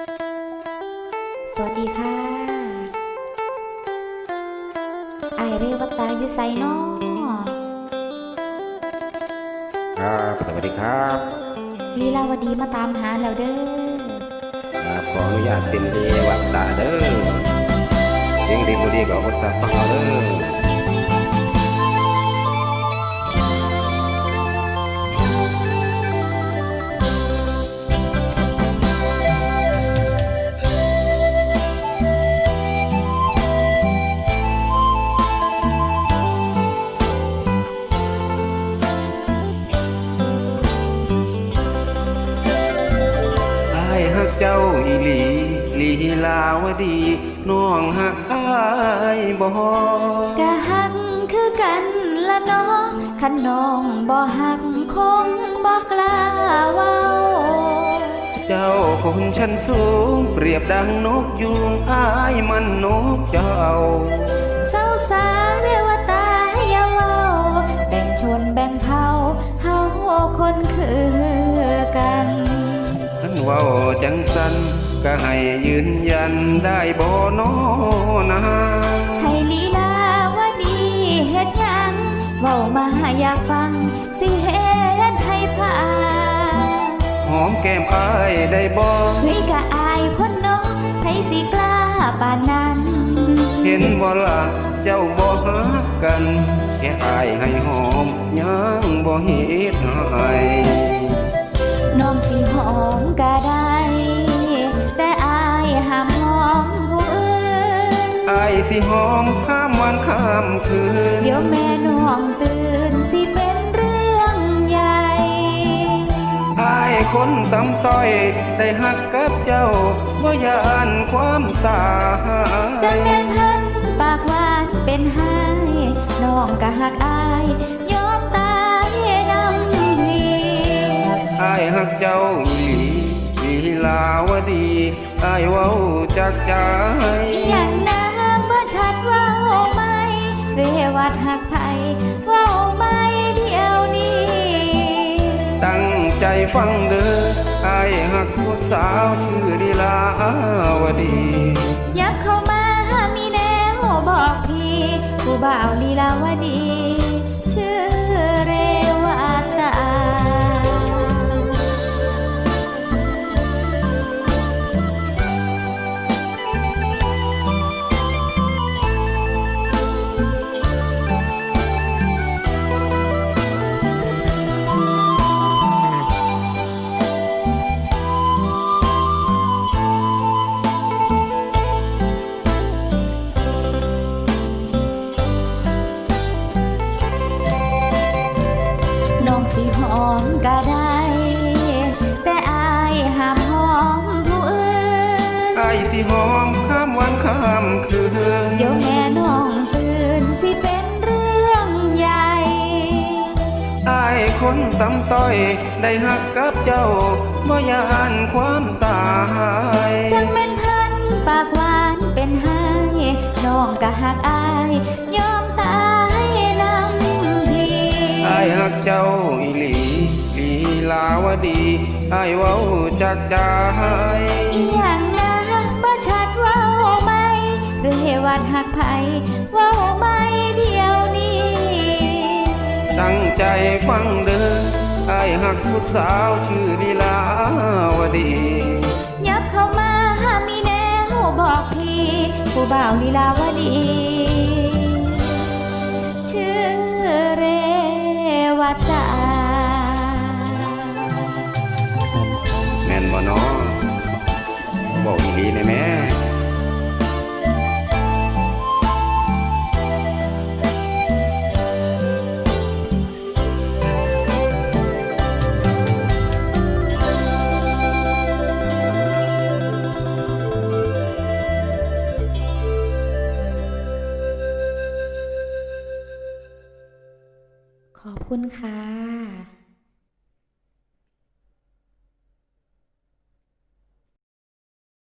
สวัสดีค่ะไอายเรวตาอยู่ไซนอครับสวัสดีครับลีลาวดีมาตามหาแล้วเด้อครับขออนุญาตเป็นเอวัตตาเด้อเสียงดีบุดีก็อดตาฟังเอาเด้อ เจ้าอีหลีลีลาวดีน้องฮักอายบ่กะหักคือกันละเน้องขันน้องบ่หักคงบ่กล้าเว้า เจ้าคนชั้นสูง เปรียบดังนกยูงอายมันนกเจ้าเศร้าสาเรวตาอย่าเว้าแบ่งชนแบ่งเผ่าเฮาคนคือกันท่าน เว้าจังสันก็ให้ยืนยันได้บ่นอนาให้ลีลาว่าดีเฮ็ดหยังเว้ามาอยากฟัง สิเฮ็ดให้พาหอมแก้มอายได้บ่เฮ้ยกะอายคนเน้องไผสิกล้าปานนั้น เห็นบ่ล่ะเจ้าบ่ฮักกัน แค่อายให้หอมยังบ่เฮ็ดให้ายสิหอมข้ามวันข้ามคืน เดี๋ยวแม่น้องตื่นสิเป็นเรื่องใหญ่อายคนตำต้อยได้ฮักกับเจ้าบ่ยานความตายจังแม่นเพิ่นปากหวานเป็นไห้น้องก็หักอายยอมตายนำพีอายฮักเจ้าอีหลีลีลาวดีอายเว้าจากใจอย่างนางบ่ ชัดเว่าไหมเรวัดหักไผเว่าไหมเดียวนี้ ตั้งใจฟังเด้ออายฮักผู้สาวชื่อลีลาวดี ยักเข้ามามีแนวบอกพี่ผู้บ่าวลีลาวดี มก็ได้ แต่อายห้ามหอมผู้อื่นอายสิหอมข้ามวันข้ามคืน เดี๋ยวแม่น้องตื่นสิเป็นเรื่องใหญ่ อายคนตำต้อย ได้ฮักกับเจ้าบ่ยานความตายจังแม่นพันปากหวานเป็นไห้น้องก็หักอาย ยอมตายนำพีอายฮักเจ้าอีหลีลีลาวดีอายเว้าจากใจอีหยังนะบ่ชัดเว่าไหมเรวัดหักไผเว่าไหมเดียวนี้ตั้งใจฟังเด้ออายฮักผู้สาวชื่อลีลาวดียับเข้ามาหามีแนวบอกพี่ผู้บ่าวลีลาวดีชื่อเรวั ตาแม่นบ่น้อบอกดีๆแน่แม่ ขอบคุณค่ะ